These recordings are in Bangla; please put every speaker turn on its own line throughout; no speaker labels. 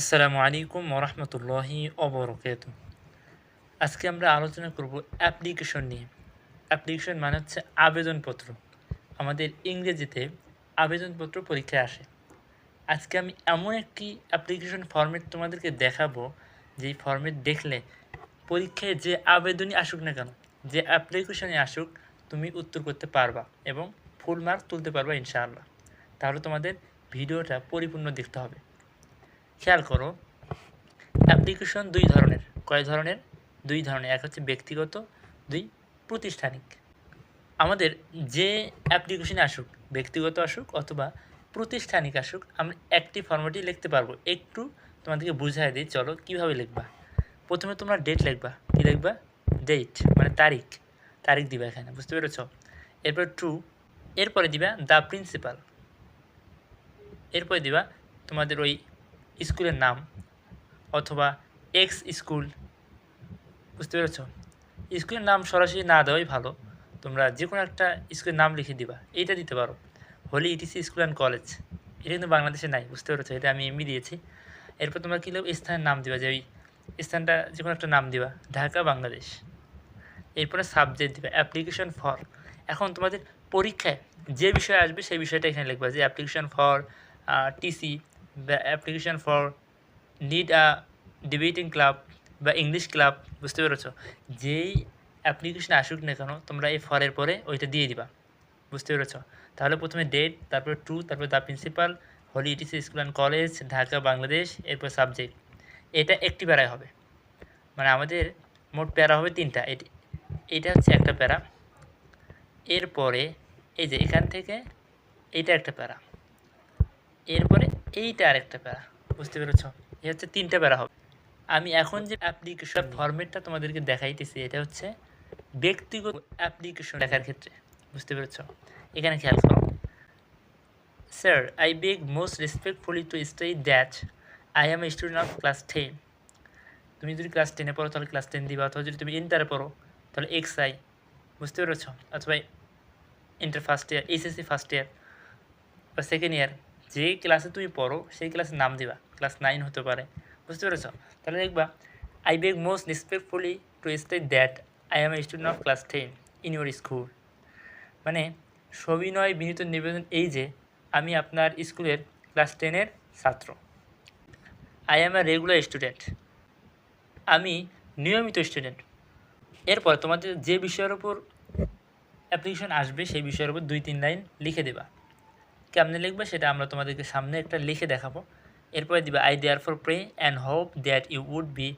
আসসালামু আলাইকুম ওরহমতুল্লাহি অবরকাত আজকে আমরা আলোচনা করব অ্যাপ্লিকেশন নিয়ে। অ্যাপ্লিকেশন মানে হচ্ছে আবেদনপত্র। আমাদের ইংরেজিতে আবেদনপত্র পরীক্ষায় আসে। আজকে আমি এমন একটি অ্যাপ্লিকেশন ফর্মেট তোমাদেরকে দেখাবো, যেই ফর্মেট দেখলে পরীক্ষায় যে আবেদনই আসুক না কেন, যে অ্যাপ্লিকেশনে আসুক, তুমি উত্তর করতে পারবা এবং ফুল মার্ক তুলতে পারবা ইনশাআল্লাহ। তাহলে তোমাদের ভিডিওটা পরিপূর্ণ দেখতে হবে। খেয়াল করো অ্যাপ্লিকেশন দুই ধরনের। কয় ধরনের? দুই ধরনের। এক হচ্ছে ব্যক্তিগত, দুই প্রতিষ্ঠানিক। আমাদের যে অ্যাপ্লিকেশনে আসুক, ব্যক্তিগত আসুক অথবা প্রতিষ্ঠানিক আসুক, আমরা একটি ফর্মেটই লিখতে পারব। একটু তোমাদেরকে বুঝাই দিই, চলো কীভাবে লিখবা? প্রথমে তোমরা ডেট লিখবা। কী লিখবা? ডেট মানে তারিখ। তারিখ দিবা এখানে, বুঝতে পেরেছ? এরপর ট্রু এরপরে দিবা দ্য প্রিন্সিপাল এরপরে দিবা তোমাদের ওই স্কুলের নাম অথবা এক্স স্কুল। বুঝতে পেরেছ? স্কুলের নাম সরাসরি না দেওয়াই ভালো। তোমরা যে কোনো একটা স্কুলের নাম লিখে দিবা। এইটা দিতে পারো। Holy ETC school and college. এটা কিন্তু বাংলাদেশে নাই, বুঝতে পেরেছ? এটা আমি এমনি দিয়েছি। এরপর তোমরা কী লিখবে স্থানের নাম দিবা? যে ওই স্থানটা যে কোনো একটা নাম দিবা। ঢাকা, বাংলাদেশ। এরপরে সাবজেক্ট দিবা। অ্যাপ্লিকেশন ফর এখন তোমাদের পরীক্ষায় যে বিষয় আসবে সেই বিষয়টা এখানে লিখবা যে অ্যাপ্লিকেশন ফর টিসি বা application for need a debating club বা ইংলিশ ক্লাব বুঝতে পেরেছ? যেই অ্যাপ্লিকেশন আসুক না কেন, তোমরা এই ফরের পরে ওইটা দিয়ে দিবা, বুঝতে পেরেছ? তাহলে প্রথমে ডেট তারপরে টু তারপরে the principal Holy ETC school and college Dhaka Bangladesh এরপর সাবজেক্ট এটা একটি প্যারায় হবে। মানে আমাদের মোট প্যারা হবে তিনটা। এটি, এটা হচ্ছে একটা প্যারা। এরপরে এই যে এখান থেকে এইটা একটা প্যারা। এরপরে এইটা আরেকটা প্যারা, বুঝতে পেরেছ? এই হচ্ছে তিনটা প্যারা হবে। আমি এখন যে অ্যাপ্লিকেশন ফরম্যাটটা তোমাদেরকে দেখাইতেছি, এটা হচ্ছে ব্যক্তিগত অ্যাপ্লিকেশন লেখার ক্ষেত্রে, বুঝতে পেরেছ? এখানে খেয়াল করো। Sir I beg most respectfully to stay that I am a student of class ten তুমি যদি ক্লাস টেনে পড়ো, তাহলে ক্লাস টেন দিবা, অথবা যদি তুমি ইন্টারে পড়ো, তাহলে এক্স আই বুঝতে পেরেছ? অথবা inter first year HSC first year বা সেকেন্ড ইয়ার যে ক্লাসে তুমি পড়ো, সেই ক্লাসের নাম দিবা। ক্লাস নাইন হতে পারে। বুঝতে পেরেছ? তাহলে দেখবা I beg most respectfully to state that I am a student of class ten in your school মানে সবিনয় বিনীত নিবেদন এই যে, আমি আপনার স্কুলের ক্লাস টেনের ছাত্র। I am a regular student আমি নিয়মিত স্টুডেন্ট এরপর তোমাদের যে বিষয়ের উপর অ্যাপ্লিকেশন আসবে, সেই বিষয়ের উপর দুই তিন লাইন লিখে দেবা। কেমনে লিখবে সেটা আমরা তোমাদেরকে সামনে একটা লিখে দেখাবো। এরপরে দিবা I therefore pray and hope that you would be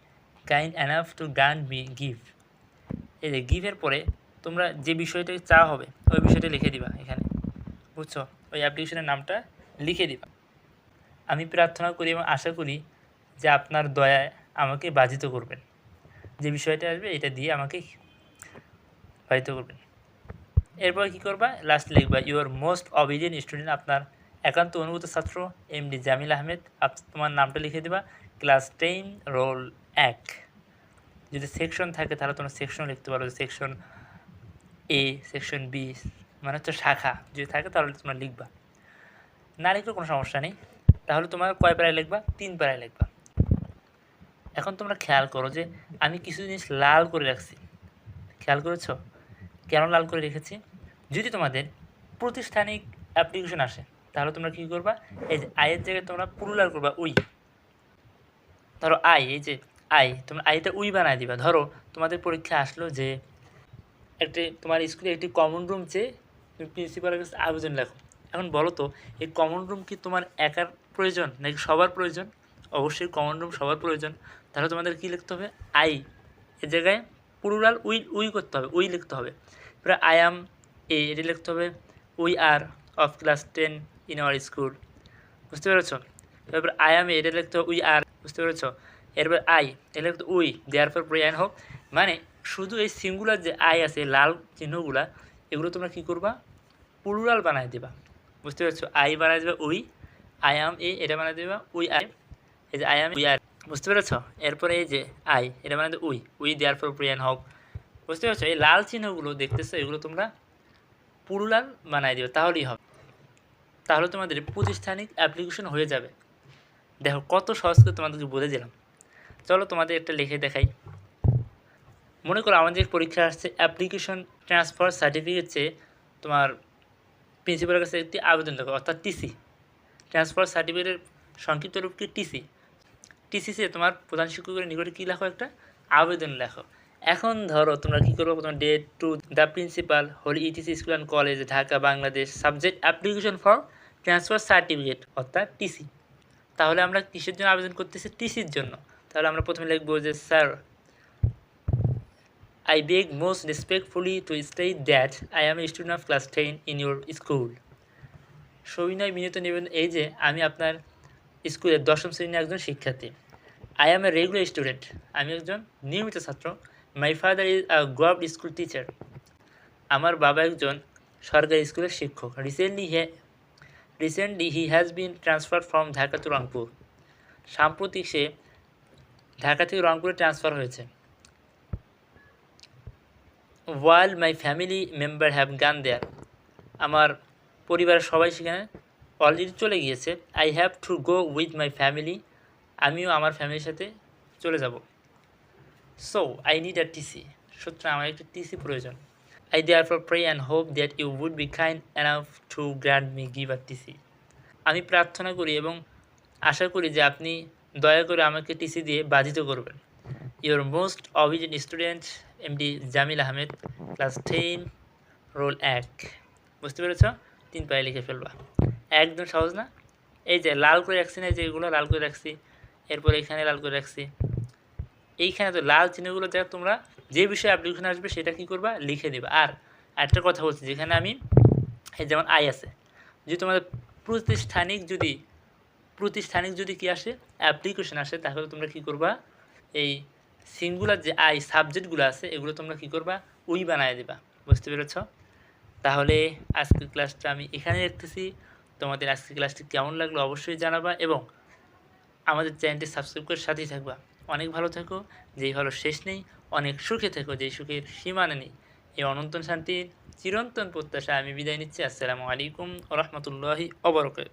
kind enough to grant me give এই যে গিভের পরে তোমরা যে বিষয়টা চা হবে, ওই বিষয়টা লিখে দিবা এখানে। বুঝছ? ওই অ্যাপ্লিকেশনের নামটা লিখে দিবা। আমি প্রার্থনা করি এবং আশা করি যে আপনার দয়ায় আমাকে বাজিত করবেন। যে বিষয়টা আসবে, এটা দিয়ে আমাকে বাজিত করবেন। এরপর কী করবা? লাস্ট লিখবা ইউর মোস্ট অবিডিয়েন্ট স্টুডেন্ট আপনার একান্ত অনুভূত ছাত্র এম ডি জামিল আহমেদ। আপ, তোমার নামটা লিখে দেবা ক্লাস টেন রোল এক। যদি সেকশন থাকে, তাহলে তোমরা সেকশন লিখতে পারো সেকশন এ সেকশন বি মানে হচ্ছে শাখা। যদি থাকে, তাহলে তোমরা লিখবা। না লিখলে কোনো সমস্যা নেই। তাহলে তোমার কয় প্যারায় লিখবা? তিন প্যারায় লিখবা। এখন তোমরা খেয়াল করো যে, আমি কিছু জিনিস লাল করে রাখছি। খেয়াল করেছ? কেন লাল করে রেখেছি? যদি তোমাদের প্রতিষ্ঠানিক অ্যাপ্লিকেশন আসে, তাহলে তোমরা কী করবা? এই যে আয়ের জায়গায় তোমরা পুরো লাল করবা উই ধরো আই এই যে আই তোমরা আইটা উই বানায় দিবা। ধরো তোমাদের পরীক্ষা আসলো যে একটি, তোমার স্কুলে একটি কমন রুম চেয়ে তুমি প্রিন্সিপালের কাছে আবেদন লেখো। এখন বলো তো, এই কমন রুম কি তোমার একার প্রয়োজন নাকি সবার প্রয়োজন? অবশ্যই কমন রুম সবার প্রয়োজন। তাহলে তোমাদের কী লিখতে হবে? আই এর জায়গায় পুরুলাল উই উই করতে হবে উই লিখতে হবে। এবারে আই অ্যাম এ এটি লিখতে হবে। We are of class ten in our school বুঝতে পেরেছ? এরপর আই অ্যাম এটা লিখতে হবে উই আর বুঝতে পেরেছ? এরপর আই এটা লিখতে উই দেয়ার ফর প্রয়ান হোক। মানে শুধু এই সিঙ্গুলার যে আই আছে, লাল চিহ্নগুলা, এগুলো তোমরা কী করবা? পুরুলাল বানায় দেবা। বুঝতে পেরেছ? আই বানায় দেবে উই আই অ্যাম এ এটা বানায় দেবা উই আর এই যে আই অ্যাম উই আর বুঝতে পেরেছ? এরপরে এই যে আই এটা মানে we we for pray and হোক। বুঝতে পারছ? এই লাল চিহ্নগুলো দেখতেছো, এগুলো তোমরা পুরো লাল বানাই দিও তাহলেই হবে। তাহলে তোমাদের প্রতিষ্ঠানিক অ্যাপ্লিকেশন হয়ে যাবে। দেখো, কত সহজ করে তোমাদেরকে বলে দিলাম। চলো তোমাদের একটা লিখে দেখাই। মনে করো আমাদের পরীক্ষা আসছে অ্যাপ্লিকেশন ট্রান্সফার সার্টিফিকেট চেয়ে তোমার প্রিন্সিপালের কাছে একটি আবেদন দেখো অর্থাৎ টিসি ট্রান্সফার সার্টিফিকেটের সংক্ষিপ্ত রূপ কি টিসি টিসিসে তোমার প্রধান শিক্ষকের নিকটে কী লেখো একটা? আবেদন লেখো। এখন ধরো তোমরা কী করব তোমার date to the principal holy ETC school and college Dhaka Bangladesh subject application for transfer certificate অর্থাৎ টিসি তাহলে আমরা কিসের জন্য আবেদন করতেছি? টিসির জন্য। তাহলে আমরা প্রথমে লিখব যে sir beg most respectfully to state that I am a student of class 10 in your school. সবিনয় বিনীত নিবেদন এই যে, আমি আপনার স্কুলের দশম শ্রেণির একজন শিক্ষার্থী। I am a regular student আমি একজন নিয়মিত ছাত্র। My father is a government school teacher আমার বাবা একজন সরকারি স্কুলের শিক্ষক। Recently he recently he has been transfer from Dhaka to Rangpur. সাম্প্রতিক সে ঢাকা থেকে রংপুরে ট্রান্সফার হয়েছে। While my family member have gone there আমার পরিবারের সবাই সেখানে অলরেডি চলে গিয়েছে। I have to go with my family আমিও আমার ফ্যামিলির সাথে চলে যাব। So I need a TC সুতরাং আমার একটা টিসি প্রয়োজন। I therefore pray and hope that you would be kind enough to grant me give a TC আমি প্রার্থনা করি এবং আশা করি যে আপনি দয়া করে আমাকে টিসি দিয়ে বাধিত করবেন। Your most obedient student MD Jamil Ahmed class ten roll এক। বুঝতে পেরেছ? তিন পায়ে লিখে ফেলবা। একদম সহজ না? এই যে লাল করে রাখছি না যেগুলো লাল করে রাখছি, এরপর এখানে লাল করে রাখছি। এইখানে তো লাল চিহ্নগুলো দেখ তোমরা। যে বিষয়ে অ্যাপ্লিকেশন আসবে সেটা কী করবা? লিখে দিবা। আর একটা কথা বলছি, যেখানে আমি যেমন আই আছে, যদি তোমাদের প্রতিষ্ঠানিক যদি প্রতিষ্ঠানিক যদি কি আসে অ্যাপ্লিকেশন আসে, তাহলে তোমরা কী করবা? এই সিঙ্গুলার যে আই সাবজেক্টগুলো আছে, এগুলো তোমরা কী করবা? উই বানায় দিবা। বুঝতে পেরেছ? তাহলে আজকের ক্লাসটা আমি এখানে রাখতেছি। তোমাদের আজকের ক্লাসটি কেমন লাগল অবশ্যই জানাবা এবং আমাদের চ্যানেলটি সাবস্ক্রাইব করে সাথেই থাকবা। অনেক ভালো থেকো, যেই ভালো শেষ নেই। অনেক সুখে থেকো, যেই সুখের সীমানা নেই। এই অনন্তন শান্তির চিরন্তন প্রত্যাশা আমি বিদায় নিচ্ছি। আসসালামু আলাইকুম রহমতুল্লাহি অবরকাত